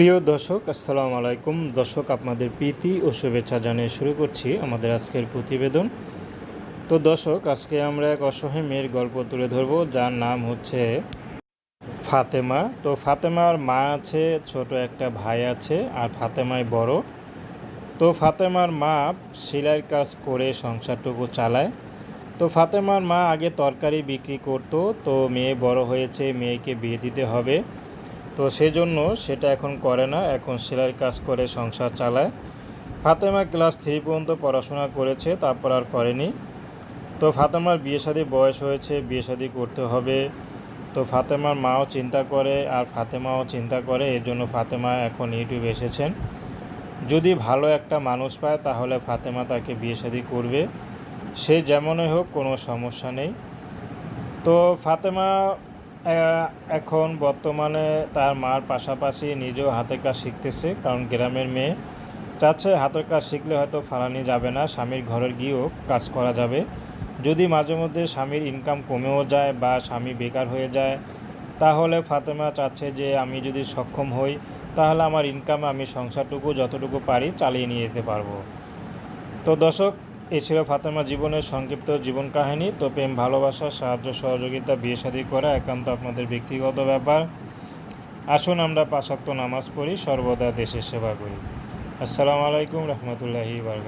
প্রিয় দর্শক, আসসালামু আলাইকুম। দর্শক, আপনাদের প্রীতি ও শুভেচ্ছা জানিয়ে শুরু করছি আমাদের আজকের প্রতিবেদন। তো দর্শক, আজকে আমরা এক অসহায় মেয়ের গল্প তুলে ধরব, যার নাম হচ্ছে ফাতেমা। তো ফাতেমার মা আছে, ছোট একটা ভাই আছে, আর ফাতেমাই বড়। তো ফাতেমার মা সেলাইয়ের কাজ করে সংসারটুকু চালায়। তো ফাতেমার মা আগে তরকারি বিক্রি করতো, তো মেয়ে বড় হয়েছে, মেয়েকে বিয়ে দিতে হবে। তো সেজন্য সেটা এখন করে না, এখন সেলাইয়ের কাজ করে, সংসার চালায়। ফাতেমা ক্লাস থ্রি পর্যন্ত পড়াশোনা করেছে, তারপর আর করেনি। তো ফাতেমার বিয়ে শাদী বয়স হয়েছে, বিয়ে শাদী করতে হবে। তো ফাতেমার মাও চিন্তা করে, আর ফাতেমাও চিন্তা করে, এর জন্য ফাতেমা এখন ইউটিউব এসেছেন। যদি ভালো একটা মানুষ পায়, তাহলে ফাতেমা তাকে বিয়ে শাদী করবে। সে যেমনই হোক, কোনো সমস্যা নেই। তো ফাতেমা এখন বর্তমানে তার মার পাশাপাশি নিজেও হাতের কাজ শিখতেছে, কারণ গ্রামের মেয়ে। চাচ্ছে হাতের কাজ শিখলে হয়তো ফালানি যাবে না, স্বামীর ঘরের গিয়েও কাজ করা যাবে। যদি মাঝে মধ্যে স্বামীর ইনকাম কমেও যায় বা স্বামী বেকার হয়ে যায়, তাহলে ফাতেমা চাচ্ছে যে আমি যদি সক্ষম হই, তাহলে আমার ইনকামে আমি সংসারটুকু যতটুকু পারি চালিয়ে নিয়ে যেতে পারব। তো দর্শক এই ছিল ফাতেমা জীবনের সংক্ষিপ্ত জীবন কাহিনী তো প্রেম, ভালোবাসা, সাহায্য, সহযোগিতা, বিয়ে শাদী করা একান্ত আপনাদের ব্যক্তিগত ব্যাপার। আসুন আমরা পাশাক্ত নামাজ পড়ি, সর্বদা দেশের সেবা করি। আসসালামু আলাইকুম রহমতুল্লাহি বারকাতুহু।